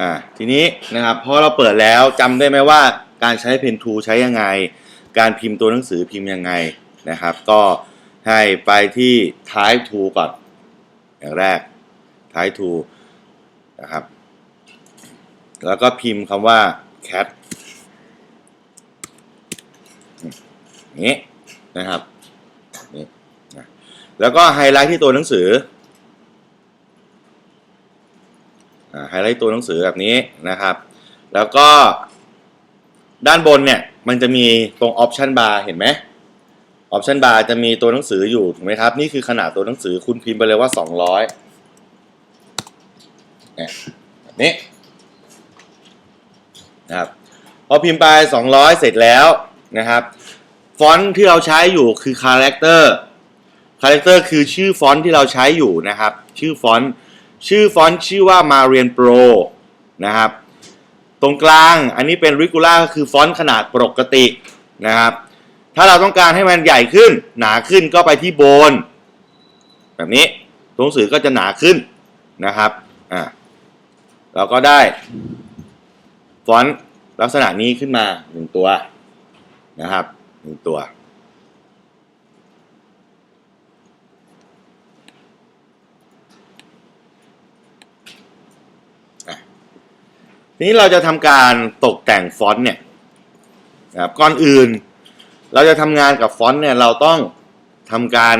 อ่าทีนี้นะครับพอเราเปิดแล้วจำได้ไหมว่าการใช้เพนทูใช้ยังไง การพิมพ์ตัวหนังสือพิมพ์ยังไงนะครับ ก็ให้ไปที่ type to ก่อน อย่างแรก type to นะครับ แล้วก็พิมพ์คำว่า cat นี้นะครับนี่แล้วก็ไฮไลท์ที่ตัวหนังสืออ่า ไฮไลท์ตัวหนังสือแบบนี้นะครับ แล้วก็ด้านบนเนี่ยมันจะมีตรง option bar เห็นไหม option bar จะมีตัวหนังสืออยู่ถูกไหมครับ นี่คือขนาดตัวหนังสือคุณพิมพ์ไปเลยว่า 200เนี่ยแบบนี้นะครับพอพิมพ์ไป 200 เสร็จแล้วนะครับฟอนต์ที่เราใช้อยู่คือคาแรคเตอร์คาแรคเตอร์คือชื่อฟอนต์ที่เราใช้อยู่นะครับ ชื่อฟอนต์ ชื่อฟอนต์ชื่อว่า Marian Pro นะครับ ตรงกลางอันนี้เป็น regular ก็คือฟอนต์ขนาดปกตินะครับ ถ้าเราต้องการให้มันใหญ่ขึ้น หนาขึ้นก็ไปที่โบน แบบนี้ตัวหนังสือก็จะหนาขึ้นนะครับอ่าเราก็ได้ฟอนต์ลักษณะนี้ขึ้นมาหนึ่งตัวนะครับหนึ่งตัว ทีนี้เราจะทำการตกแต่งฟอนต์เนี่ยนะครับก่อนอื่น เราจะทำงานกับฟอนต์เนี่ยเราต้องทำการ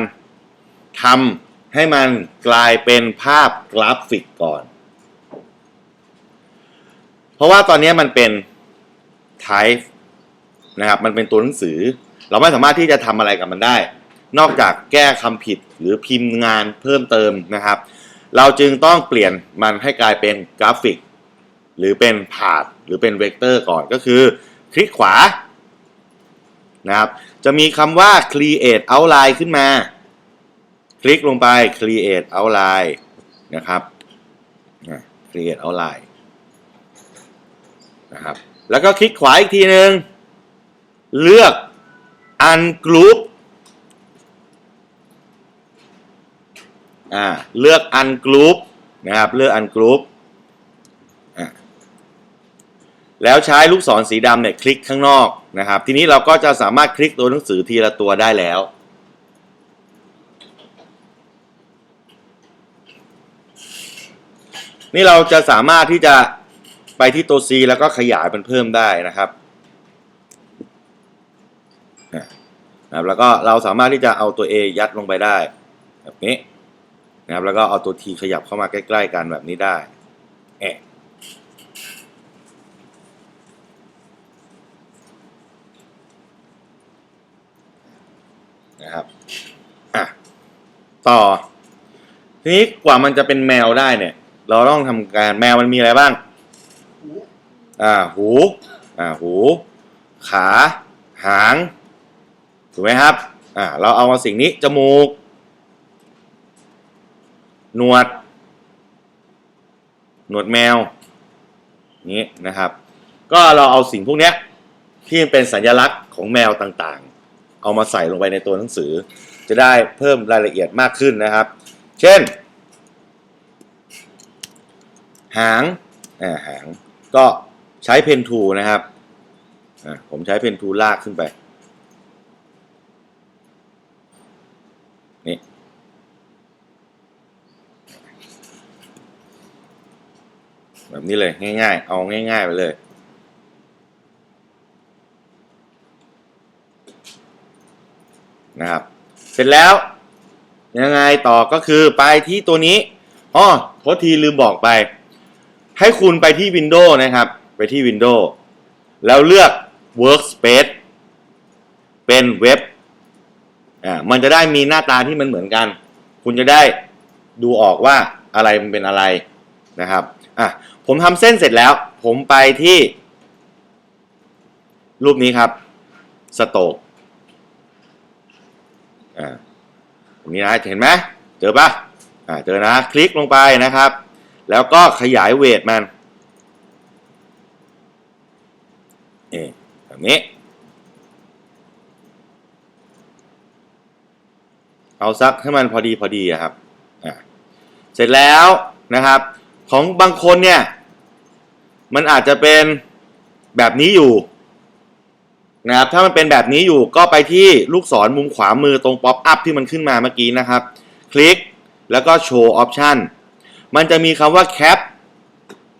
ทำให้มันกลายเป็นภาพกราฟิกก่อน เพราะว่าตอนนี้มันเป็น type นะครับมันเป็นตัวหนังสือ เราไม่สามารถที่จะทำอะไรกับมันได้ นอกจากแก้คำผิดหรือพิมพ์งานเพิ่มเติมนะครับ เราจึงต้องเปลี่ยนมันให้กลายเป็นกราฟิก หรือเป็นผาดหรือเป็นเวกเตอร์ก่อนก็คือ คลิกขวานะครับจะมีคำว่า create outline ขึ้นมา คลิกลงไป create outline นะครับ create outline นะครับแล้วก็คลิกขวาอีกทีหนึ่งเลือก ungroup อ่าเลือก ungroup นะครับ เลือก ungroup อะ แล้วใช้ลูกศรสีดำเนี่ยคลิกข้างนอกนะครับ ทีนี้เราก็จะสามารถคลิกตัวหนังสือทีละตัวได้แล้ว นี่เราจะสามารถที่จะไปที่ตัว C แล้วก็ขยายมันเพิ่มได้นะครับนะครับแล้วก็เราสามารถที่จะเอาตัว A ยัดลงไปได้ แบบนี้นะครับแล้วก็เอาตัว T ขยับเข้ามาใกล้ ๆ กันแบบนี้ได้แอะ นะครับอะต่อ ทีนี้กว่ามันจะเป็นแมวได้เนี่ย เราต้องทำการแมวมันมีอะไรบ้าง อ่า หู อ่า หู ขา หาง ถูกไหมครับ อ่า เราเอามาสิ่งนี้ จมูก หนวด หนวดแมว นี้นะครับ ก็เราเอาสิ่งพวกเนี้ยที่เป็นสัญลักษณ์ของแมวต่างๆ เอามาใส่ลงไปในตัวหนังสือ จะได้เพิ่มรายละเอียดมากขึ้นนะครับ เช่น หางอ่าหางก็ใช้เพนทูนะครับอ่าผมใช้เพนทูลากขึ้นไปนี่แบบนี้เลยง่ายๆ เอาง่าย ๆ ไปเลย นะครับ เสร็จแล้ว ยังไงต่อก็คือไปที่ตัวนี้อ๋อโทษทีลืมบอกไป ให้คุณไปที่ Windows นะครับ ไปที่ Windows แล้วเลือก Workspace เป็นเว็บอ่ามันจะได้มีหน้าตาที่มันเหมือนกัน คุณจะได้ดูออกว่าอะไรมันเป็นอะไรนะครับอะผมทำเส้นเสร็จแล้ว ผมไปที่ รูปนี้ครับ สโตก อ่าตรงนี้นะเห็นไหมเจอปะอ่าเจอนะ คลิกลงไปนะครับ แล้วก็ขยายเวทมันนี่แบบนี้ เอาซักให้มันพอดีพอดีอะครับอ่าเสร็จแล้วนะครับ ของบางคนเนี่ย มันอาจจะเป็นแบบนี้อยู่ นะครับถ้ามันเป็นแบบนี้อยู่ก็ไปที่ลูกศรมุมขวามือตรงป๊อปอัพที่มันขึ้นมาเมื่อกี้นะครับ คลิกแล้วก็โชว์ออปชันมันจะมีคำว่า cap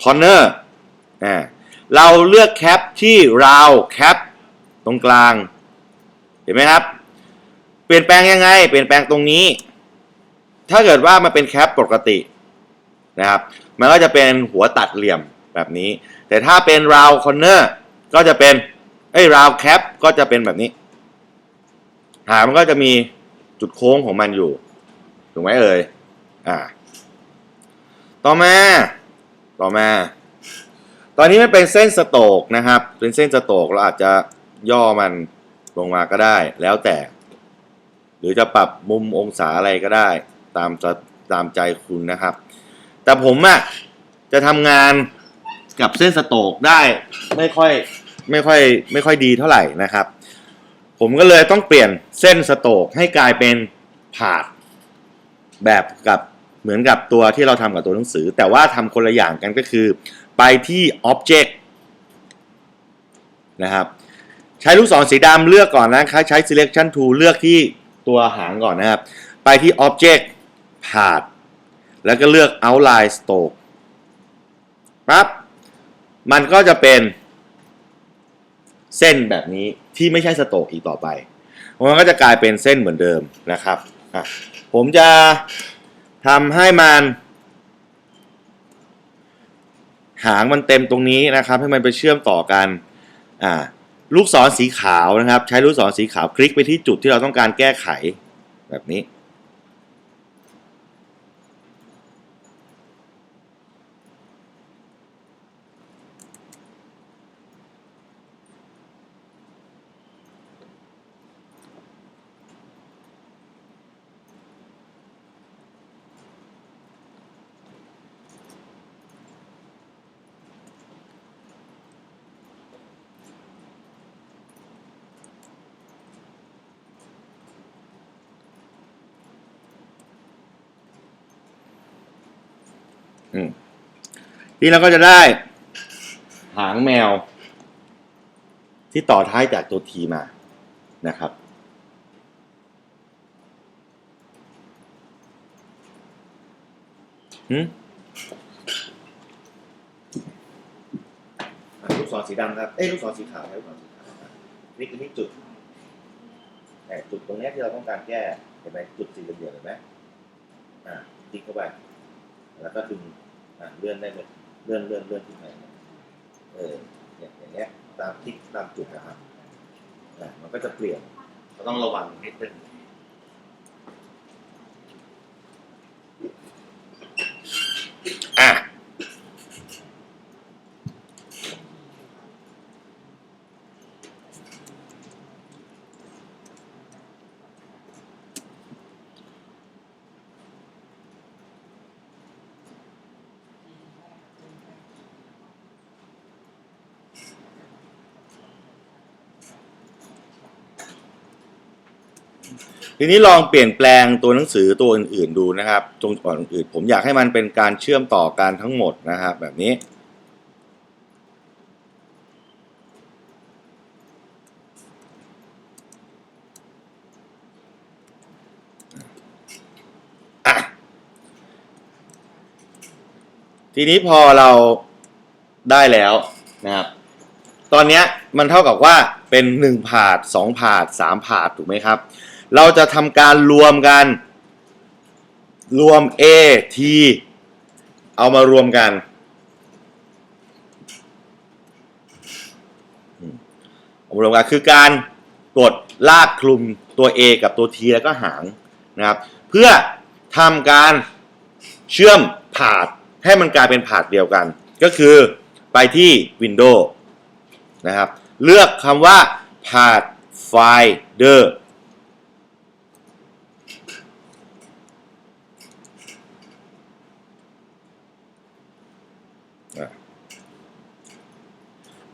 corner อ่าเราเลือก cap ที่ round cap ตรงกลาง เห็นไหมครับ เปลี่ยนแปลงยังไง เปลี่ยนแปลงตรงนี้ ถ้าเกิดว่ามันเป็นแคปปกตินะครับ มันก็จะเป็นหัวตัดเหลี่ยมแบบนี้ แต่ถ้าเป็น round corner ก็จะเป็น เอ้ย round cap ก็จะเป็นแบบนี้ หางมันก็จะมีจุดโค้งของมันอยู่ ถูกไหมเอ่ย อ่า ต่อมา ต่อมา ตอนนี้มันเป็นเส้นสโตกนะครับ เป็นเส้นสโตกเราอาจจะย่อมันลงมาก็ได้ แล้วแต่ หรือจะปรับมุมองศาอะไรก็ได้ ตามจะตามใจคุณนะครับ แต่ผมอะจะทำงานกับเส้นสโตกได้ไม่ค่อย ไม่ค่อยไม่ค่อยดีเท่าไหร่นะครับ ผมก็เลยต้องเปลี่ยนเส้นสโตกให้กลายเป็นผาดแบบกับเหมือนกับตัวที่เราทำกับตัวหนังสือ แต่ว่าทำคนละอย่างกันก็คือ ไปที่ Object นะครับ ใช้ลูกศรสีดำเลือกก่อนนะครับใช้ selection tool เลือกที่ตัวหางก่อนนะครับ ไปที่ object path แล้วก็เลือก outline stroke ปั๊บมันก็จะเป็น เส้นแบบนี้ที่ไม่ใช่สโตกอีกต่อไปมันก็จะกลายเป็นเส้นเหมือนเดิมนะครับผมจะทำให้มัน หางมันเต็มตรงนี้นะครับ ให้มันไปเชื่อมต่อกันลูกศรสีขาวนะครับ ใช้ลูกศรสีขาวคลิกไปที่จุดที่เราต้องการแก้ไขแบบนี้ ที่เราก็จะได้ หางแมว ที่ต่อท้ายจากตัวทีมานะครับ หืมลูกศรสีดำครับ เอ้ยลูกศรสีขาวครับลูกศรสีขาวครับคลิกไปที่จุดแต่จุดตรงเนี้ยที่เราต้องการแก้เห็นไหมจุดสี่เหลี่ยมเห็นไหมอ่าคลิกเข้าไป แล้วก็ดึงอ่าเลื่อนได้เลย เลื่อนเลื่อนเลื่อนขึ้นไปเออเนี่ยอย่างเงี้ยตามทิศตามจุดนะครับอ่ามันก็จะเปลี่ยน ก็ต้องระวังนิดนึงอะ ทีนี้ลองเปลี่ยนแปลงตัวหนังสือตัวอื่น ๆดูนะครับตรงก่อนอื่นผมอยากให้มันเป็นการเชื่อมต่อกันทั้งหมดนะครับแบบนี้ ทีนี้พอเราได้แล้วนะครับ ตอนนี้มันเท่ากับว่าเป็นหนึ่งผาดสองผาดสามผาดถูกไหมครับ เราจะทำการรวมกัน รวม A T เอามารวมกัน เอามารวมกันคือการกดลากคลุมตัว A กับตัว T แล้วก็หางนะครับ เพื่อทำการเชื่อมผาดให้มันกลายเป็นผาดเดียวกัน ก็คือไปที่ Windows นะครับ เลือกคำว่า Pathfinder อะ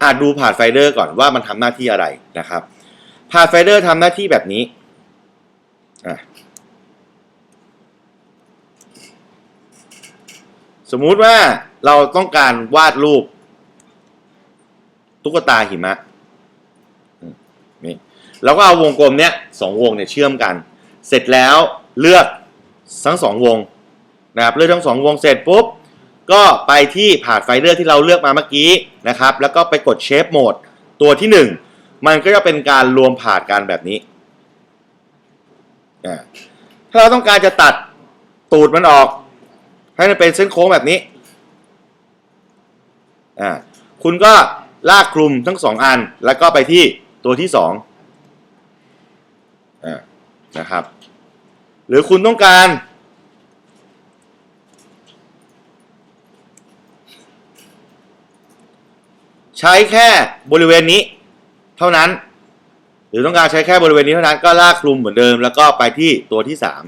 อะดูผ่านไฟเดอร์ก่อนว่ามันทำหน้าที่อะไรนะครับ ผ่านไฟเดอร์ทำหน้าที่แบบนี้สมมุติว่าเราต้องการวาดรูป ตุ๊กตาหิมะนี่เราก็เอาวงกลมเนี้ยสองวงเนี่ยเชื่อมกัน เสร็จแล้วเลือกทั้งสองวงนะครับเลือกทั้งสองวงเสร็จปุ๊บ ก็ไปที่ผ่านไฟเดอร์ที่เราเลือกมาเมื่อกี้นะครับ แล้วก็ไปกดเชฟโหมดตัวที่หนึ่งมันก็จะเป็นการรวมผ่านกันแบบนี้ ถ้าเราต้องการจะตัดตูดมันออก ให้มันเป็นเส้นโค้งแบบนี้ คุณก็ลากคลุมทั้งสองอัน แล้วก็ไปที่ตัวที่สองอนะครับ หรือคุณต้องการ ใช้แค่บริเวณนี้ เท่านั้น หรือต้องการใช้แค่บริเวณนี้เท่านั้นก็ลากคลุมเหมือนเดิม แล้วก็ไปที่ตัวที่สาม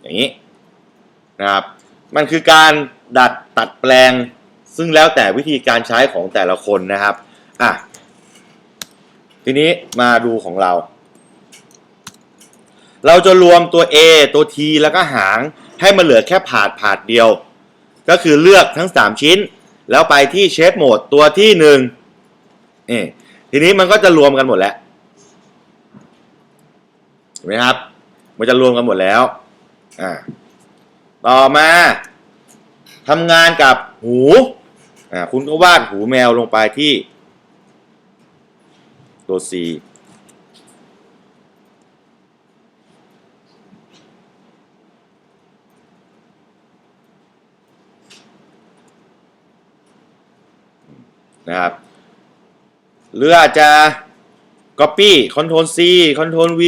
อย่างนี้นะครับ มันคือการดัดตัดแปลง ซึ่งแล้วแต่วิธีการใช้ของแต่ละคนนะครับอะทีนี้มาดูของเรา เราจะรวมตัว A ตัว T แล้วก็หางให้มันเหลือแค่ผาดผาดเดียว ก็คือเลือกทั้ง 3 ชิ้น แล้วไปที่เชฟโหมดตัวที่ห นี่ทีนี้มันก็จะรวมกันหมดแล้วเห็นไหมครับ มันจะรวมกันหมดแล้วอ่าต่อมาทำงานกับหูอ่าคุณก็วาดหูแมวลงไปที่ตัว C นะครับ หรืออาจจะ Copy Ctrl C Ctrl V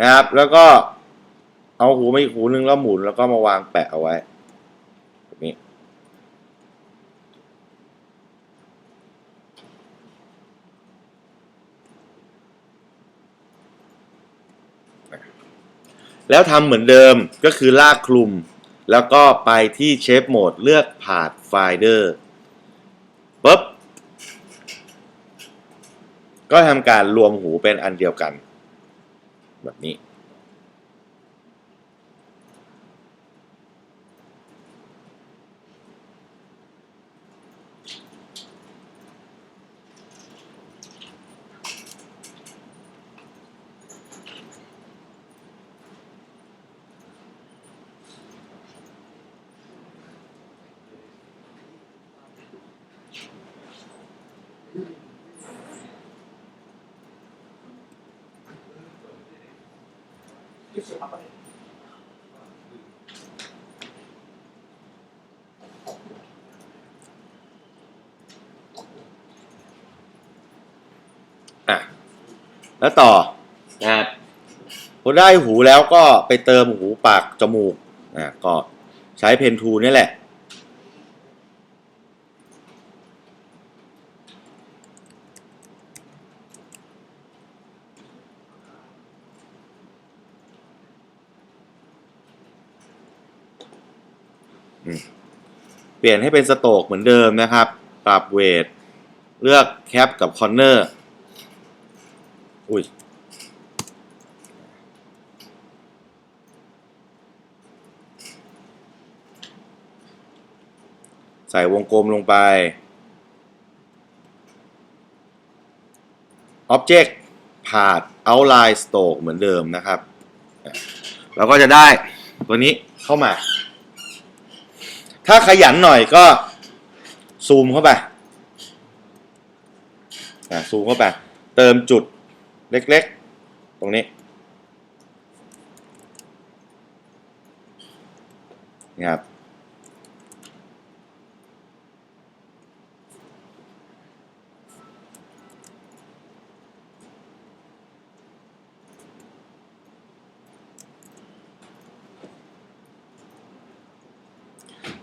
นะครับ แล้วก็เอาหูมาอีกหูหนึ่งแล้วหมุนแล้วก็มาวางแปะเอาไว้แบบนี้แล้วทำเหมือนเดิมก็คือลากคลุม แล้วก็ไปที่เชฟโหมดเลือกผ่าดไฟเดอร์ปุ๊บ ก็ทำการรวมหูเป็นอันเดียวกัน แบบนี้ อะ แล้วต่อนะครับพอได้หูแล้วก็ไปเติมหูปากจมูกอะก็ใช้เพนทูนี่แหละ เปลี่ยนให้เป็นสโตกเหมือนเดิมนะครับ ปรับเวท เลือกแคปกับคอนเนอร์ อุ้ยใส่วงกลมลงไป Object ผ่าน Outline Stroke เหมือนเดิมนะครับ เราก็จะได้ตัวนี้เข้ามา ถ้าขยันหน่อยก็ซูมเข้าไปอะซูมเข้าไป เติมจุดเล็กๆ ตรงนี้นะครับ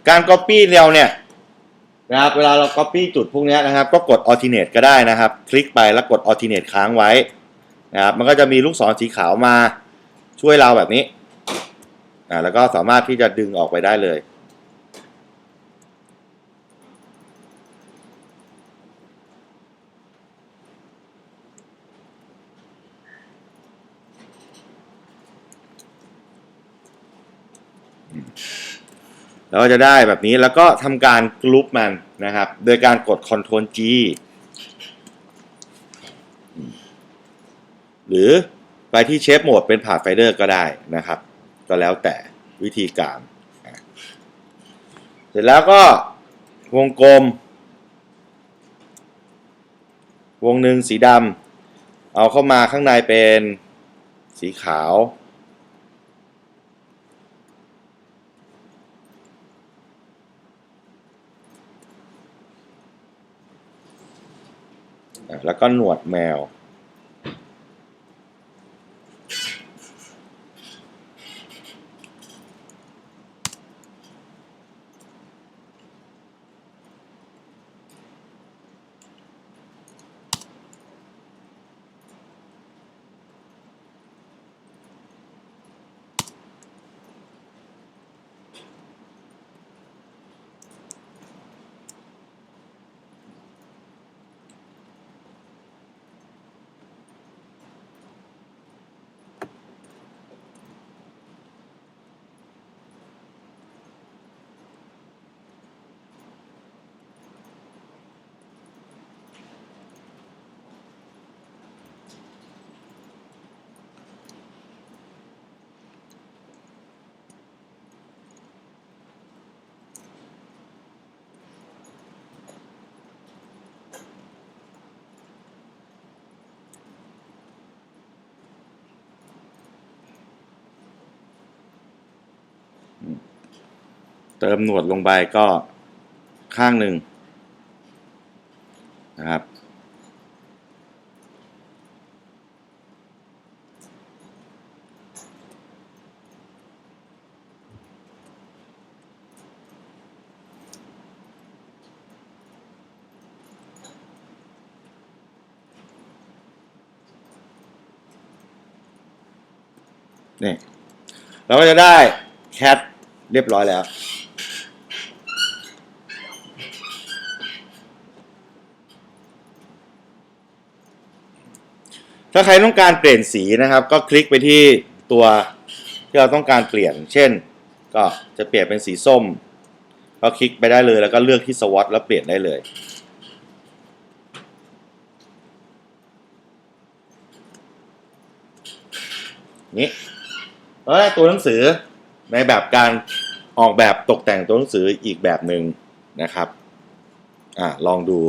การ Copy เราเนี่ยนะครับเวลาเรา Copy จุดพวกนี้นะครับ ก็กด Alternate ก็ได้นะครับ คลิกไปแล้วกด Alternate ค้างไว้นะครับมันก็จะมีลูกศรสีขาวมาช่วยเราแบบนี้อ่าแล้วก็สามารถที่จะดึงออกไปได้เลย เราก็จะได้แบบนี้แล้วก็ทำการกรุ๊ปมันนะครับ โดยการกด Ctrl G หรือไปที่เชฟโหมดเป็นผ่าไฟเดอร์ก็ได้นะครับ ก็แล้วแต่วิธีการ เสร็จแล้วก็วงกลม วงหนึ่งสีดำเอาเข้ามาข้างในเป็นสีขาว แล้วก็หนวดแมว เติมหนวดลงไปก็ข้างหนึ่งนะครับ นี่ เราก็จะได้แคทเรียบร้อยแล้ว ถ้าใครต้องการเปลี่ยนสีนะครับ ก็คลิกไปที่ตัวที่เราต้องการเปลี่ยน เช่น ก็จะเปลี่ยนเป็นสีส้ม ก็คลิกไปได้เลยแล้วก็เลือกที่สวอตแล้วเปลี่ยนได้เลย นี่แล้วตัวหนังสือในแบบการออกแบบตกแต่งตัวหนังสืออีกแบบหนึ่งนะครับ อ่าลองดู